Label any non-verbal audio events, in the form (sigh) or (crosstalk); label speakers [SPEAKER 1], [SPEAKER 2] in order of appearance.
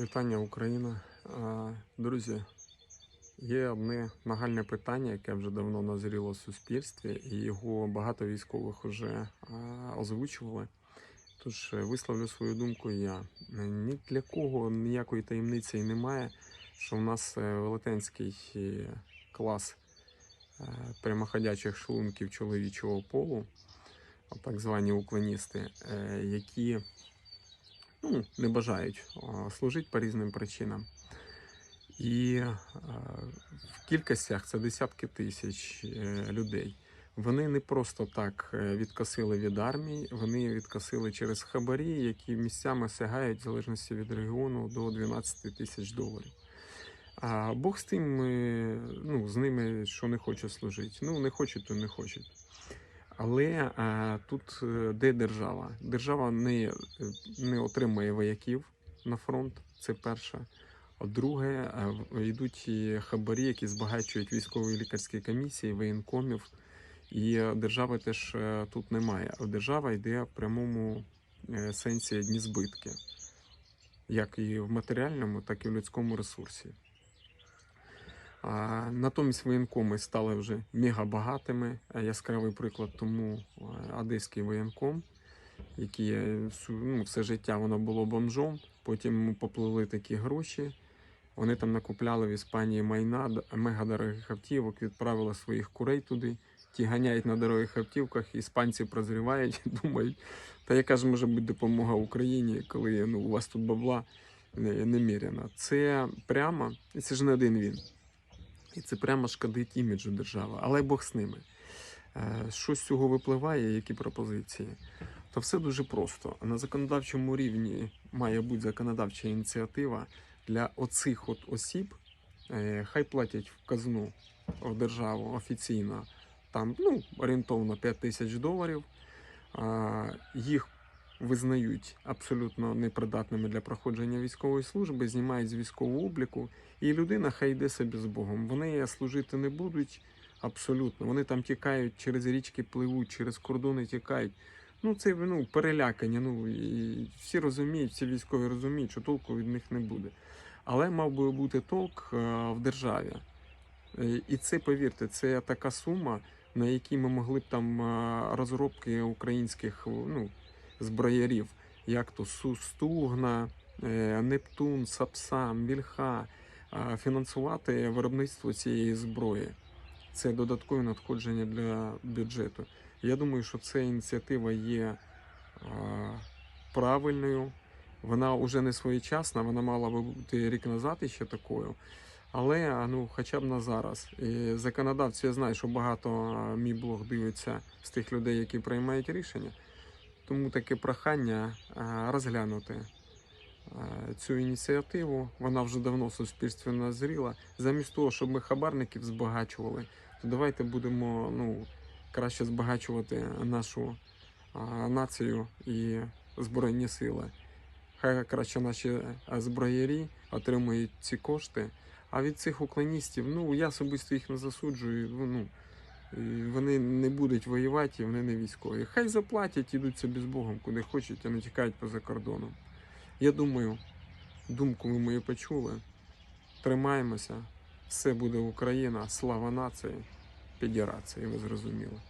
[SPEAKER 1] Вітання Україна. Друзі, є одне нагальне питання, яке вже давно назріло в суспільстві, і його багато військових вже озвучували. Тож е, висловлю свою думку я. Ні для кого ніякої таємниці і немає, що в нас е, велетенський е, клас прямоходячих шлунків чоловічого полу, так звані уклоністи, які ну, не бажають служити по різним причинам. І в кількостях це десятки тисяч е, людей. Вони не просто так е, відкосили від армії, вони відкосили через хабарі, які місцями сягають в залежності від регіону до 12 тисяч доларів. А Бог з тим, е, ну, з ними, що не хоче служити. Ну, не хочуть, то не хочуть. Але е, тут е, де держава? Держава не, е, не отримує вояків на фронт, це перше. А друге, йдуть хабарі, які збагачують військові лікарські комісії, воєнкомів. І держави теж тут немає. А держава йде в прямому сенсі одні збитки, як і в матеріальному, так і в людському ресурсі. Натомість воєнкоми стали вже мегабагатими. А Яскравий приклад тому е, одеський воєнком, який е, ну, все життя воно було бомжом, потім йому поплили такі гроші. Вони там накупляли в Іспанії майна, мегадорогих автівок, відправили своїх курей туди. Ті ганяють на дорогих автівках, іспанці прозрівають, (laughs) думають, та яка ж може бути допомога Україні, коли ну, у вас тут бабла не- неміряна. Це прямо, це ж не один він. І це прямо шкодить іміджу держави. Але Бог з ними. Е, Що з цього випливає, які пропозиції? То все дуже просто. На законодавчому рівні має бути законодавча ініціатива для оцих от осіб. Е, Хай платять в казну в державу офіційно там ну, орієнтовно 5 тисяч доларів. Їх визнають абсолютно непридатними для проходження військової служби, знімають з військового обліку, і людина хай йде собі з Богом. Вони служити не будуть абсолютно. Вони там тікають, через річки пливуть, через кордони тікають. Ну, це ну, перелякання. Ну, і всі розуміють, всі військові розуміють, що толку від них не буде. Але мав би бути толк е, в державі. Е, І це, повірте, це така сума, на якій ми могли б там е, розробки українських ну, зброярів, як то Су- Стугна, е, Нептун, Сапсам, Вільха, фінансувати виробництво цієї зброї. Це додаткове надходження для бюджету. Я думаю, що ця ініціатива є правильною. Вона вже не своєчасна, вона мала би бути рік назад ще такою. Але ну, хоча б на зараз. І законодавці, я знаю, що багато мій блог дивиться з тих людей, які приймають рішення. Тому таке прохання розглянути цю ініціативу. Вона вже давно в суспільстві назріла. Замість того, щоб ми хабарників збагачували, то давайте будемо ну, краще збагачувати нашу націю і Збройні сили. Хай краще наші зброярі отримують ці кошти. А від цих уклоністів, ну я особисто їх не засуджую. Ну, вони не будуть воювати, і вони не військові. Хай заплатять, ідуть собі з Богом, куди хочуть, а не тікають поза кордоном. Я думаю, думку ви мою почули. Тримаємося, все буде Україна, слава нації, федерації, ви зрозуміли.